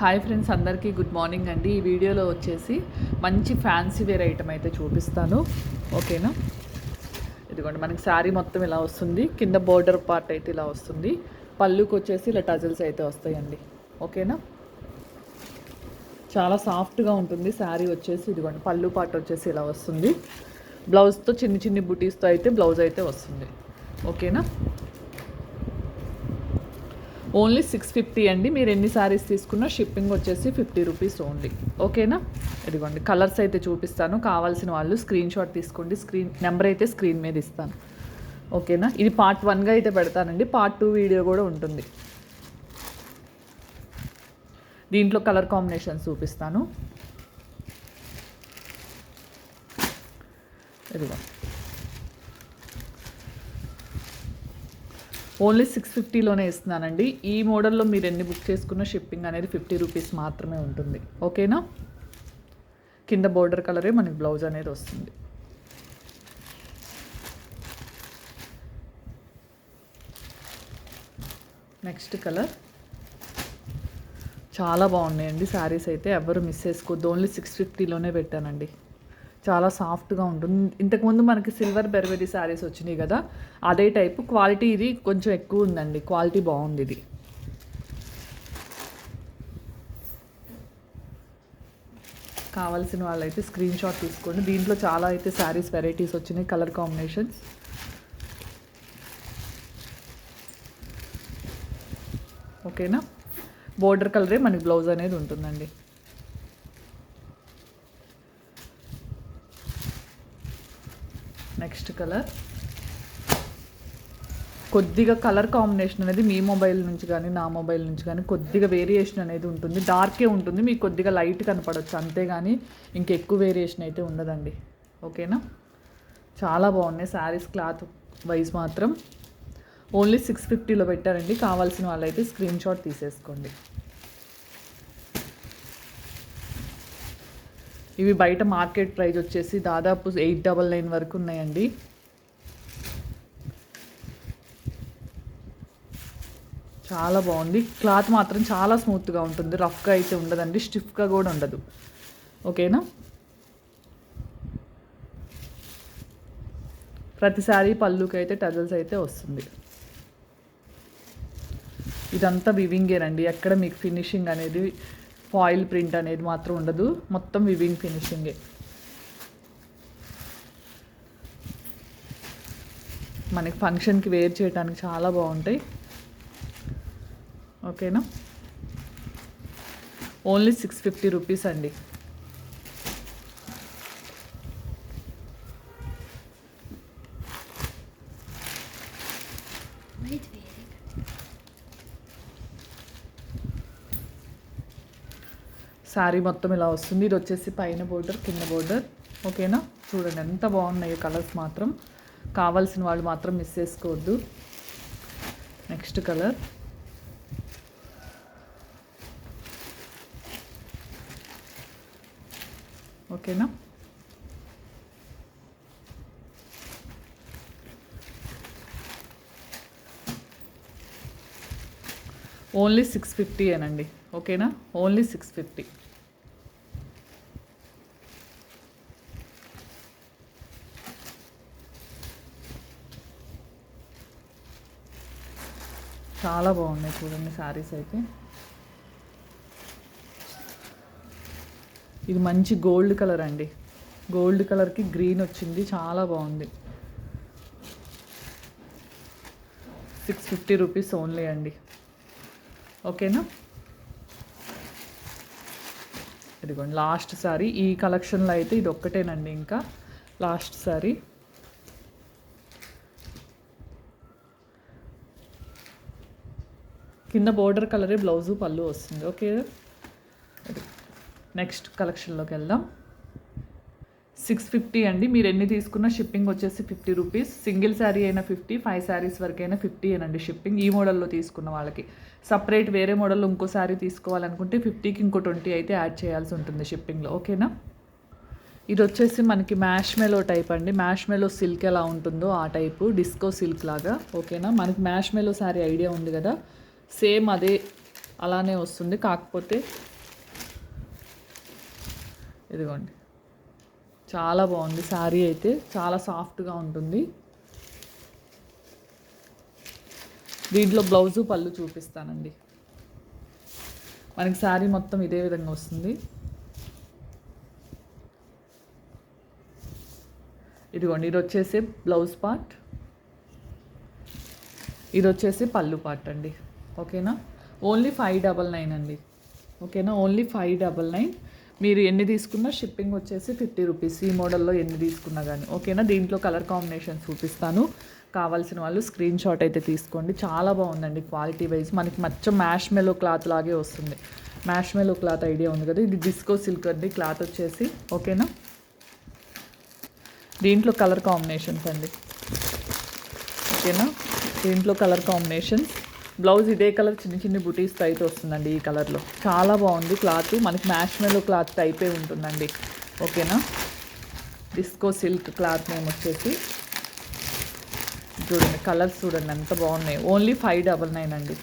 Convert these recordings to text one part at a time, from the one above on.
Hi friends అందరికీ good morning అండి. ఈ వీడియోలో వచ్చేసి మంచి ఫ్యాన్సీ వేర్ ఐటమ్ అయితే చూపిస్తాను. ఓకేనా ఇదిగోండి మనకి శారీ మొత్తం ఇలా వస్తుంది. కింద బోర్డర్ పార్ట్ అయితే ఇలా వస్తుంది. పళ్ళుకి వచ్చేసి ఇలా టజల్స్ అయితే వస్తాయండి. ఓకేనా చాలా సాఫ్ట్గా ఉంటుంది శారీ వచ్చేసి. ఇదిగోండి పళ్ళు పార్ట్ వచ్చేసి ఇలా వస్తుంది. బ్లౌజ్తో చిన్ని చిన్ని బుటీస్తో అయితే బ్లౌజ్ అయితే వస్తుంది. ఓకేనా ఓన్లీ సిక్స్ ఫిఫ్టీ అండి. మీరు ఎన్ని శారీస్ తీసుకున్నా షిప్పింగ్ వచ్చేసి ఫిఫ్టీ రూపీస్ ఓన్లీ ఓకేనా? ఇదిగోండి కలర్స్ అయితే చూపిస్తాను. కావాల్సిన వాళ్ళు స్క్రీన్ షాట్ తీసుకోండి. స్క్రీన్ నెంబర్ అయితే స్క్రీన్ మీద ఇస్తాను. ఓకేనా? ఇది పార్ట్ వన్గా అయితే పెడతానండి. పార్ట్ టూ వీడియో కూడా ఉంటుంది. దీంట్లో కలర్ కాంబినేషన్ చూపిస్తాను. ఇదిగో. ఓన్లీ సిక్స్ ఫిఫ్టీలోనే ఇస్తున్నానండి. ఈ మోడల్లో మీరు ఎన్ని బుక్ చేసుకున్న షిప్పింగ్ అనేది ఫిఫ్టీ రూపీస్ మాత్రమే ఉంటుంది. ఓకేనా? కింద బోర్డర్ కలరే మనకి బ్లౌజ్ అనేది వస్తుంది. Next colour. చాలా బాగున్నాయండి శారీస్ అయితే. ఎవరు మిస్ చేసుకోవద్దు. ఓన్లీ సిక్స్ ఫిఫ్టీలోనే పెట్టానండి. చాలా సాఫ్ట్గా ఉంటుంది. ఇంతకుముందు మనకి సిల్వర్ బెర్బెరీ శారీస్ వచ్చినాయి కదా అదే టైపు క్వాలిటీ ఇది కొంచెం ఎక్కువ ఉందండి. క్వాలిటీ బాగుంది ఇది. కావాల్సిన వాళ్ళైతే స్క్రీన్ షాట్ తీసుకోండి. దీంట్లో చాలా అయితే శారీస్ వెరైటీస్ వచ్చినాయి కలర్ కాంబినేషన్స్. ఓకేనా? బోర్డర్ కలరే మనకి బ్లౌజ్ అనేది ఉంటుందండి నెక్స్ట్ కలర్ కొద్దిగా కలర్ కాంబినేషన్ అనేది మీ మొబైల్ నుంచి కానీ నా మొబైల్ నుంచి కానీ కొద్దిగా వేరియేషన్ అనేది ఉంటుంది. డార్కే ఉంటుంది మీకు కొద్దిగా లైట్ కనపడవచ్చు అంతేగాని ఇంకెక్కువ వేరియేషన్ అయితే ఉండదండి. ఓకేనా చాలా బాగున్నాయి శారీస్ క్లాత్ వైజ్ మాత్రం. ఓన్లీ సిక్స్ ఫిఫ్టీలో పెట్టారండి. కావాల్సిన వాళ్ళైతే స్క్రీన్ షాట్ తీసేసుకోండి. ఇవి బయట మార్కెట్ ప్రైస్ వచ్చేసి దాదాపు ఎయిట్ డబల్ నైన్ వరకు ఉన్నాయండి. చాలా బాగుంది. క్లాత్ మాత్రం చాలా స్మూత్గా ఉంటుంది. రఫ్గా అయితే ఉండదండి. స్టిఫ్గా కూడా ఉండదు. ఓకేనా? ప్రతిసారి పళ్ళుకి అయితే టజల్స్ అయితే వస్తుంది. ఇదంతా వివింగేనండి ఎక్కడ మీకు ఫినిషింగ్ అనేది ఫాయిల్ ప్రింట్ అనేది మాత్రం ఉండదు. మొత్తం వివింగ్ ఫినిషింగే మనకి ఫంక్షన్కి వేర్ చేయడానికి చాలా బాగుంటాయి. ఓకేనా? ఓన్లీ సిక్స్ ఫిఫ్టీ రూపీస్ అండి. శారీ మొత్తం ఇలా వస్తుంది. ఇది వచ్చేసి పైన బోర్డర్ కింద బోర్డర్. ఓకేనా? చూడండి ఎంత బాగున్నాయి కలర్స్ మాత్రం. కావాల్సిన వాళ్ళు మాత్రం మిస్ చేసుకోవద్దు. Next colour. ఓకేనా? ఓన్లీ సిక్స్ ఫిఫ్టీ అనండి ఓకేనా? ఓన్లీ సిక్స్ ఫిఫ్టీ చాలా బాగున్నాయి చూడండి శారీస్ అయితే. ఇది మంచి గోల్డ్ కలర్ అండి. గోల్డ్ కలర్కి గ్రీన్ వచ్చింది చాలా బాగుంది. సిక్స్ ఫిఫ్టీ రూపీస్ ఓన్లీ అండి. ఓకేనా? ఇదిగోండి లాస్ట్ సారీ ఈ కలెక్షన్లో అయితే ఇది ఒక్కటేనండి ఇంకా. లాస్ట్ సారీ కింద బోర్డర్ కలరే బ్లౌజు పళ్ళు వస్తుంది. ఓకే నెక్స్ట్ కలెక్షన్లోకి వెళ్దాం. సిక్స్ ఫిఫ్టీ అండి. మీరు ఎన్ని తీసుకున్నా షిప్పింగ్ వచ్చేసి ఫిఫ్టీ రూపీస్ సింగిల్ శారీ అయినా ఫిఫ్టీ ఫైవ్ శారీస్ వరకు అయినా ఫిఫ్టీ అనండి షిప్పింగ్ ఈ మోడల్లో తీసుకున్న వాళ్ళకి. సపరేట్ వేరే మోడల్లో ఇంకో శారీ తీసుకోవాలనుకుంటే ఫిఫ్టీకి ఇంకో ట్వంటీ అయితే యాడ్ చేయాల్సి ఉంటుంది షిప్పింగ్లో ఓకేనా ఇది వచ్చేసి మనకి మ్యాష్ మెలో టైప్ అండి. మ్యాష్ మెలో సిల్క్ ఎలా ఉంటుందో ఆ టైపు డిస్కో సిల్క్ లాగా. ఓకేనా మనకి మ్యాష్ మెలో శారీ ఐడియా ఉంది కదా. సేమ్ అదే అలానే వస్తుంది. కాకపోతే ఇదిగోండి. చాలా బాగుంది శారీ అయితే. చాలా సాఫ్ట్గా ఉంటుంది. దీంట్లో బ్లౌజు పళ్ళు చూపిస్తానండి. మనకి శారీ మొత్తం ఇదే విధంగా వస్తుంది. ఇదిగోండి. ఇది వచ్చేసి బ్లౌజ్ పార్ట్. ఇది వచ్చేసి పళ్ళు పార్ట్ అండి. ఓకేనా? ఓన్లీ ఫైవ్ డబల్ నైన్ అండి. ఓకేనా? Only five double nine. మీరు ఎన్ని తీసుకున్నా షిప్పింగ్ వచ్చేసి ఫిఫ్టీ రూపీస్. ఈ మోడల్లో ఎన్ని తీసుకున్నా కానీ ఓకేనా? దీంట్లో కలర్ కాంబినేషన్ చూపిస్తాను. కావాల్సిన వాళ్ళు స్క్రీన్ షాట్ అయితే తీసుకోండి. చాలా బాగుందండి క్వాలిటీ వైజ్. మనకి మచ్చ మ్యాష్ మెలో క్లాత్ లాగే వస్తుంది. మ్యాష్ మెలో క్లాత్ ఐడియా ఉంది కదా? ఇది డిస్కో సిల్క్ అండి క్లాత్ వచ్చేసి. ఓకేనా? దీంట్లో కలర్ కాంబినేషన్స్ అండి. ఓకేనా? దీంట్లో కలర్ కాంబినేషన్స్. బ్లౌజ్ ఇదే కలర్ చిన్న చిన్న బుటీస్తో అయితే వస్తుందండి ఈ కలర్లో. చాలా బాగుంది క్లాత్. మనకి మ్యాష్మెలో క్లాత్ టైపే ఉంటుందండి. ఓకేనా? డిస్కో సిల్క్ క్లాత్ నేమ్ వచ్చేసి. చూడండి కలర్స్ చూడండి ఎంత బాగున్నాయి. ఓన్లీ ఫైవ్ డబల్ నైన్ అండి.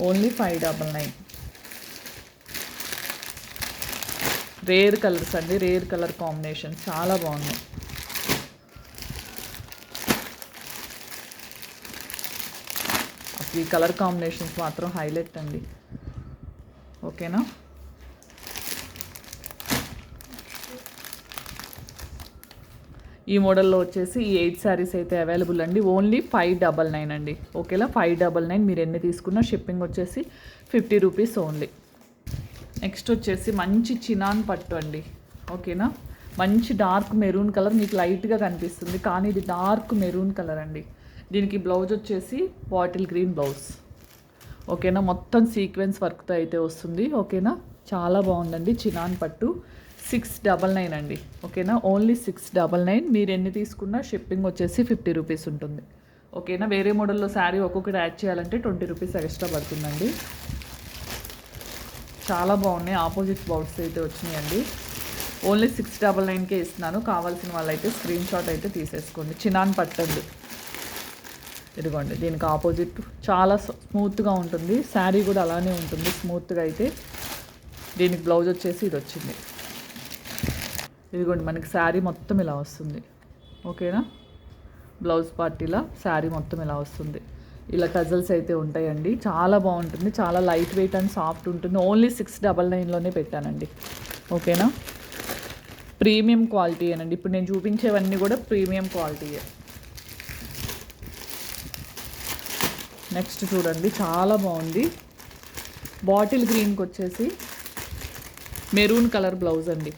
Only five double nine. Rare colours అండి రేర్ కలర్ కాంబినేషన్. చాలా బాగున్నాయి. ఈ కలర్ కాంబినేషన్స్ మాత్రం హైలైట్ అండి. ఓకేనా? ఈ మోడల్లో వచ్చేసి ఈ ఎయిట్ శారీస్ అయితే అవైలబుల్ అండి. ఓన్లీ ఫైవ్ డబల్ నైన్ అండి. ఓకేలా ఫైవ్ డబల్ నైన్ మీరు ఎన్ని తీసుకున్నా షిప్పింగ్ వచ్చేసి ఫిఫ్టీ రూపీస్ ఓన్లీ. నెక్స్ట్ వచ్చేసి మంచి చినాన్ పట్టు అండి. ఓకేనా? మంచి డార్క్ మెరూన్ కలర్ మీకు లైట్గా కనిపిస్తుంది. కానీ ఇది డార్క్ మెరూన్ కలర్ అండి. దీనికి బ్లౌజ్ వచ్చేసి బాటిల్ గ్రీన్ బ్లౌజ్. ఓకేనా? మొత్తం సీక్వెన్స్ వర్క్తో అయితే వస్తుంది. ఓకేనా? చాలా బాగుందండి. చినాన్ పట్టు సిక్స్ డబల్ నైన్ అండి. ఓకేనా? Only six double nine. మీరు ఎన్ని తీసుకున్నా షిప్పింగ్ వచ్చేసి ఫిఫ్టీ రూపీస్ ఉంటుంది. ఓకేనా? వేరే మోడల్లో శారీ ఒక్కొక్కటి యాడ్ చేయాలంటే ట్వంటీ రూపీస్ ఎక్స్ట్రా పడుతుందండి. చాలా బాగున్నాయి. ఆపోజిట్ బౌట్స్ అయితే వచ్చినాయండి. ఓన్లీ సిక్స్ డబల్ నైన్కే ఇస్తున్నాను. కావాల్సిన వాళ్ళైతే స్క్రీన్ షాట్ అయితే తీసేసుకోండి. చినాన్ పట్టండి. ఇదిగోండి దీనికి ఆపోజిట్ చాలా స్మూత్గా ఉంటుంది. శారీ కూడా అలానే ఉంటుంది స్మూత్గా అయితే. దీనికి బ్లౌజ్ వచ్చేసి ఇది వచ్చింది. ఇదిగోండి మనకి శారీ మొత్తం ఇలా వస్తుంది. ఓకేనా బ్లౌజ్ పార్టీలా శారీ మొత్తం ఇలా వస్తుంది. ఇలా టజల్స్ అయితే ఉంటాయండి. చాలా బాగుంటుంది చాలా లైట్ వెయిట్ అండ్ సాఫ్ట్ ఉంటుంది. ఓన్లీ సిక్స్ డబల్ నైన్లోనే పెట్టానండి. ఓకేనా ప్రీమియం క్వాలిటీ అనండి ఇప్పుడు నేను చూపించేవన్నీ కూడా ప్రీమియం క్వాలిటీయే నెక్స్ట్ చూడండి చాలా బాగుంది. బాటిల్ గ్రీన్కి వచ్చేసి మెరూన్ కలర్ బ్లౌజ్ అండి.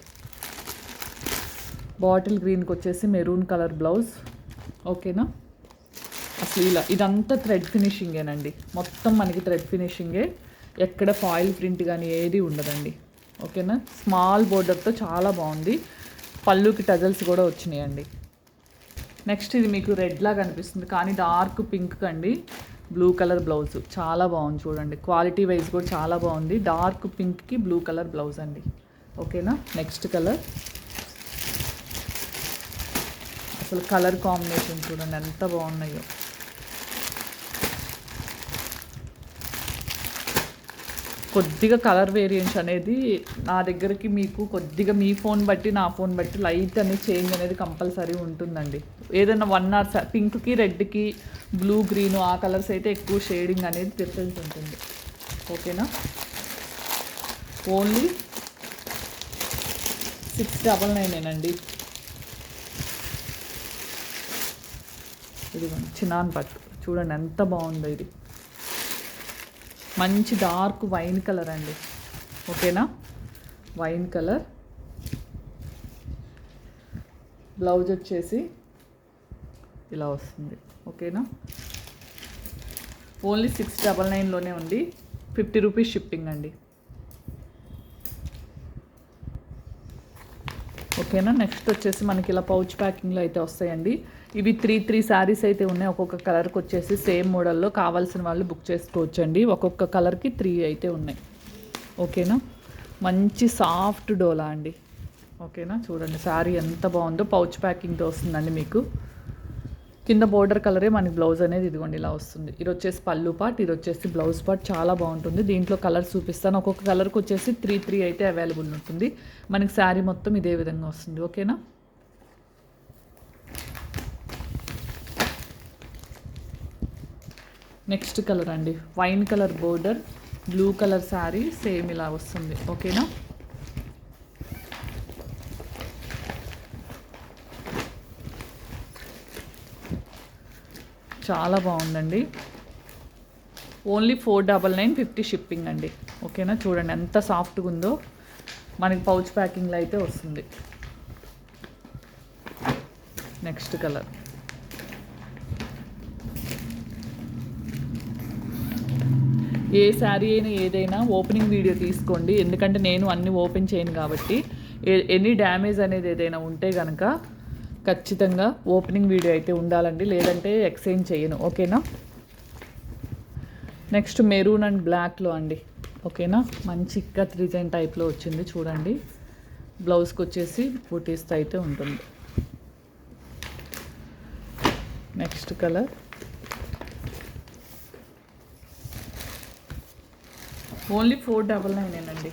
బాటిల్ గ్రీన్కి వచ్చేసి మెరూన్ కలర్ బ్లౌజ్. ఓకేనా? అసలు ఇలా ఇదంతా థ్రెడ్ ఫినిషింగేనండి. మొత్తం మనకి థ్రెడ్ ఫినిషింగే. ఎక్కడ ఫాయిల్ ప్రింట్ కానీ ఏది ఉండదండి. ఓకేనా? స్మాల్ బోర్డర్తో చాలా బాగుంది. పళ్ళుకి టజల్స్ కూడా వచ్చినాయండి. నెక్స్ట్ ఇది మీకు రెడ్లాగా అనిపిస్తుంది కానీ డార్క్ పింక్ అండి బ్లూ కలర్ బ్లౌజ్. చాలా బాగుంది చూడండి. క్వాలిటీ వైజ్ కూడా చాలా బాగుంది. డార్క్ పింక్కి బ్లూ కలర్ బ్లౌజ్ అండి. ఓకేనా? Next colour. అసలు కలర్ కాంబినేషన్ చూడండి ఎంత బాగున్నాయో. కొద్దిగా కలర్ వేరియంట్స్ అనేది నా దగ్గరికి మీకు కొద్దిగా మీ ఫోన్ బట్టి నా ఫోన్ బట్టి లైట్ అనేది చేంజ్ అనేది కంపల్సరీ ఉంటుందండి. ఏదైనా వన్ ఆర్ పింక్కి రెడ్కి బ్లూ గ్రీన్ ఆ కలర్స్ అయితే ఎక్కువ షేడింగ్ అనేది డిఫరెన్స్ ఉంటుంది. ఓకేనా ఓన్లీ సిక్స్ డబల్ నైనేనండి ఇది చిన్నాన్ పట్టు. చూడండి ఎంత బాగుందో ఇది. మంచి డార్క్ వైన్ కలర్ అండి. ఓకేనా? Wine colour. బ్లౌజ్ వచ్చేసి ఇలా వస్తుంది. ఓకేనా? ఓన్లీ సిక్స్ డబల్ నైన్లోనే ఉంది. ఫిఫ్టీ రూపీస్ షిప్పింగ్ అండి. ఓకేనా? నెక్స్ట్ వచ్చేసి మనకి ఇలా పౌచ్ ప్యాకింగ్లో అయితే వస్తాయండి. ఇవి త్రీ త్రీ శారీస్ అయితే ఉన్నాయి. ఒక్కొక్క కలర్కి వచ్చేసి సేమ్ మోడల్లో కావాల్సిన వాళ్ళు బుక్ చేసుకోవచ్చండి. ఒక్కొక్క కలర్కి త్రీ అయితే ఉన్నాయి. ఓకేనా? మంచి సాఫ్ట్ డోలా అండి. ఓకేనా? చూడండి శారీ ఎంత బాగుందో. పౌచ్ ప్యాకింగ్తో వస్తుందండి మీకు. కింద బోర్డర్ కలరే మనకి బ్లౌజ్ అనేది ఇదిగోండి ఇలా వస్తుంది. ఇది వచ్చేసి పళ్ళు పార్ట్ ఇది వచ్చేసి బ్లౌజ్ పార్ట్. చాలా బాగుంటుంది. దీంట్లో కలర్స్ చూపిస్తాను. ఒక్కొక్క కలర్కి వచ్చేసి త్రీ త్రీ అయితే అవైలబుల్ ఉంటుంది. మనకి శారీ మొత్తం ఇదే విధంగా వస్తుంది. ఓకేనా? నెక్స్ట్ కలర్ అండి. Wine colour border blue colour sari same ఇలా వస్తుంది. ఓకేనా? చాలా బాగుందండి. Only four double nine fifty shipping అండి. ఓకేనా? చూడండి ఎంత సాఫ్ట్గా ఉందో. మనకి పౌచ్ ప్యాకింగ్లో అయితే వస్తుంది. Next colour. ఏ శారీ అయినా ఏదైనా ఓపెనింగ్ వీడియో తీసుకోండి. ఎందుకంటే నేను అన్నీ ఓపెన్ చేయను కాబట్టి ఎనీ డ్యామేజ్ అనేది ఏదైనా ఉంటే కనుక ఖచ్చితంగా ఓపెనింగ్ వీడియో అయితే ఉండాలండి. లేదంటే ఎక్స్చేంజ్ చేయను. ఓకేనా? నెక్స్ట్ మెరూన్ అండ్ బ్లాక్లో అండి. ఓకేనా? మంచి కత్ డిజైన్ టైప్లో వచ్చింది చూడండి. బ్లౌజ్కి వచ్చేసి బుటీస్తో అయితే ఉంటుంది. Next colour. Only four double nine అండి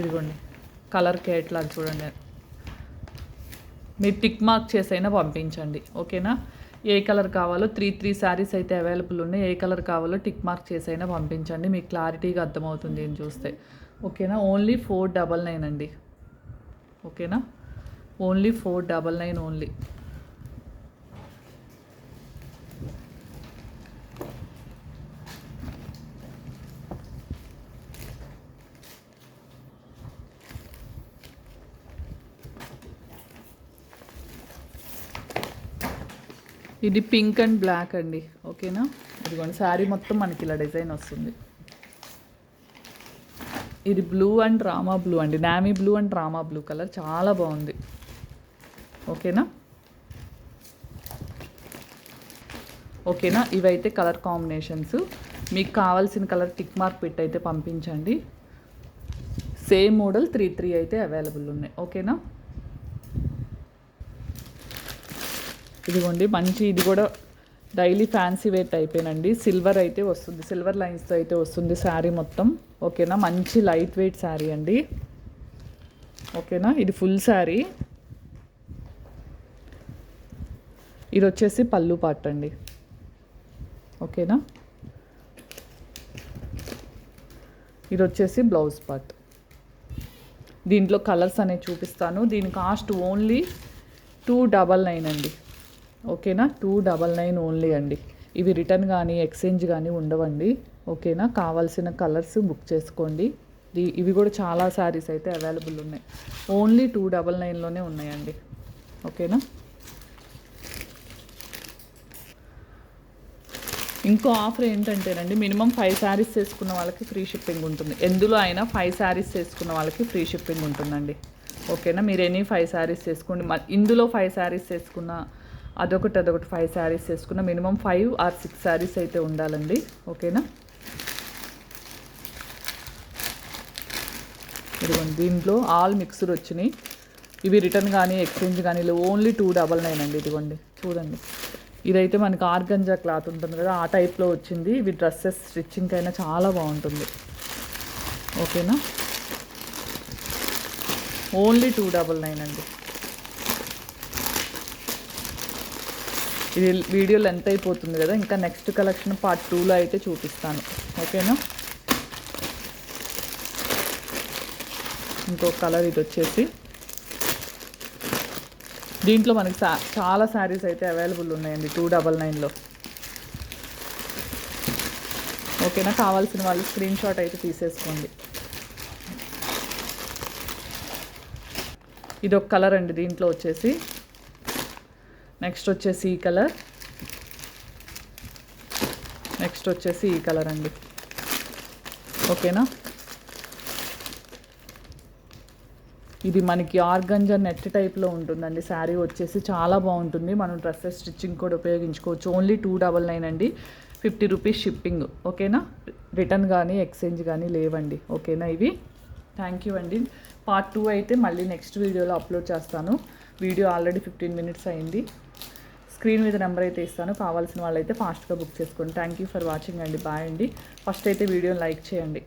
ఇదిగోండి కలర్ కేట్లాగా చూడండి. మీరు టిక్ మార్క్ చేసైనా పంపించండి ఓకేనా? ఏ కలర్ కావాలో త్రీ త్రీ శారీస్ అయితే అవైలబుల్ ఉన్నాయి ఏ కలర్ కావాలో టిక్ మార్క్ చేసైనా పంపించండి మీకు క్లారిటీగా అర్థమవుతుంది అని చూస్తే. ఓకేనా? ఓన్లీ ఫోర్ డబల్ నైన్ అండి. ఓకేనా? Only four double nine only. ఇది పింక్ అండ్ బ్లాక్ అండి ఓకేనా? ఇదిగోండి శారీ మొత్తం మనకి ఇలా డిజైన్ వస్తుంది. ఇది బ్లూ అండ్ రామా బ్లూ అండి నామీ blue and Rama blue colour చాలా బాగుంది. ఓకేనా? ఓకేనా? ఇవైతే కలర్ కాంబినేషన్స్. మీకు కావాల్సిన కలర్ టిక్ మార్క్ పెట్టి అయితే పంపించండి. సేమ్ మోడల్ త్రీ త్రీ అయితే అవైలబుల్ ఉన్నాయి ఓకేనా? ఇదిగోండి మంచి ఇది కూడా డైలీ ఫ్యాన్సీ వేర్ అయిపోయినండి సిల్వర్ అయితే వస్తుంది సిల్వర్ లైన్స్తో అయితే వస్తుంది శారీ మొత్తం. ఓకేనా? మంచి లైట్ వెయిట్ శారీ అండి. ఓకేనా? ఇది ఫుల్ శారీ. ఇది వచ్చేసి పళ్ళు పాట అండి. ఓకేనా? ఇది వచ్చేసి బ్లౌజ్ పార్ట్. దీంట్లో కలర్స్ అనేవి చూపిస్తాను. దీని cost only two double nine అండి. ఓకేనా? టూ డబల్ నైన్ ఓన్లీ అండి. ఇవి రిటర్న్ కానీ ఎక్స్చేంజ్ కానీ ఉండవండి. ఓకేనా? కావాల్సిన కలర్స్ బుక్ చేసుకోండి. ఇవి కూడా చాలా శారీస్ అయితే అవైలబుల్ ఉన్నాయి. ఓన్లీ టూ డబల్ నైన్లోనే ఉన్నాయండి. ఓకేనా? ఇంకో ఆఫర్ ఏంటంటేనండి మినిమం ఫైవ్ శారీస్ చేసుకున్న వాళ్ళకి ఫ్రీ షిప్పింగ్ ఉంటుంది. ఎందులో అయినా ఫైవ్ శారీస్ చేసుకున్న వాళ్ళకి ఫ్రీ షిప్పింగ్ ఉంటుందండి. ఓకేనా? మీరు ఎనీ ఫైవ్ శారీస్ చేసుకోండి. మ- ఇందులో ఫైవ్ శారీస్ చేసుకున్న అదొకటి అదొకటి ఫైవ్ శారీస్ వేసుకున్న minimum five or six saris అయితే ఉండాలండి. ఓకేనా? ఇదిగోండి దీంట్లో ఆల్ మిక్స్డ్ వచ్చినాయి. ఇవి రిటర్న్ కానీ ఎక్స్చేంజ్ కానీ ఓన్లీ టూ డబల్ నైన్ అండి ఇదిగోండి. చూడండి. ఇదైతే మనకి ఆర్గంజా క్లాత్ ఉంటుంది కదా ఆ టైప్లో వచ్చింది. ఇవి డ్రెస్సెస్ స్టిచ్చింగ్ అయినా చాలా బాగుంటుంది. ఓకేనా? ఓన్లీ టూ డబల్ నైన్ అండి. ఇది వీడియో లెంత్ అయిపోతుంది కదా ఇంకా నెక్స్ట్ కలెక్షన్ పార్ట్ టూలో అయితే చూపిస్తాను. ఓకేనా? ఇంకో కలర్ ఇది వచ్చేసి. దీంట్లో మనకి సా చాలా శారీస్ అయితే అవైలబుల్ ఉన్నాయండి టూ డబల్ నైన్లో ఓకేనా? కావాల్సిన వాళ్ళు స్క్రీన్ షాట్ అయితే తీసేసుకోండి. ఇది ఒక కలర్ అండి దీంట్లో వచ్చేసి. నెక్స్ట్ వచ్చేసి ఈ కలర్ నెక్స్ట్ వచ్చేసి ఈ కలర్ అండి. ఓకేనా ఇది మనకి ఆర్గంజా నెట్ టైప్లో ఉంటుందండి. శారీ వచ్చేసి చాలా బాగుంటుంది. మనం డ్రెస్సెస్ స్టిచ్చింగ్ కూడా ఉపయోగించుకోవచ్చు. ఓన్లీ టూ డబల్ నైన్ అండి. ఫిఫ్టీ రూపీస్ షిప్పింగ్ ఓకేనా రిటర్న్ కానీ ఎక్స్చేంజ్ కానీ లేవండి. ఓకేనా ఇవి? థ్యాంక్ యూ అండి. పార్ట్ టూ అయితే మళ్ళీ నెక్స్ట్ వీడియోలో అప్లోడ్ చేస్తాను. వీడియో ఆల్రెడీ ఫిఫ్టీన్ మినిట్స్ అయింది. స్క్రీన్ మీద నెంబర్ అయితే ఇస్తాను. కావాల్సిన వాళ్ళైతే ఫాస్ట్గా బుక్ చేసుకోండి థ్యాంక్ యూ ఫర్ వాచింగ్ అండి. బాయ్ అండి. ఫస్ట్ అయితే వీడియోని లైక్ చేయండి.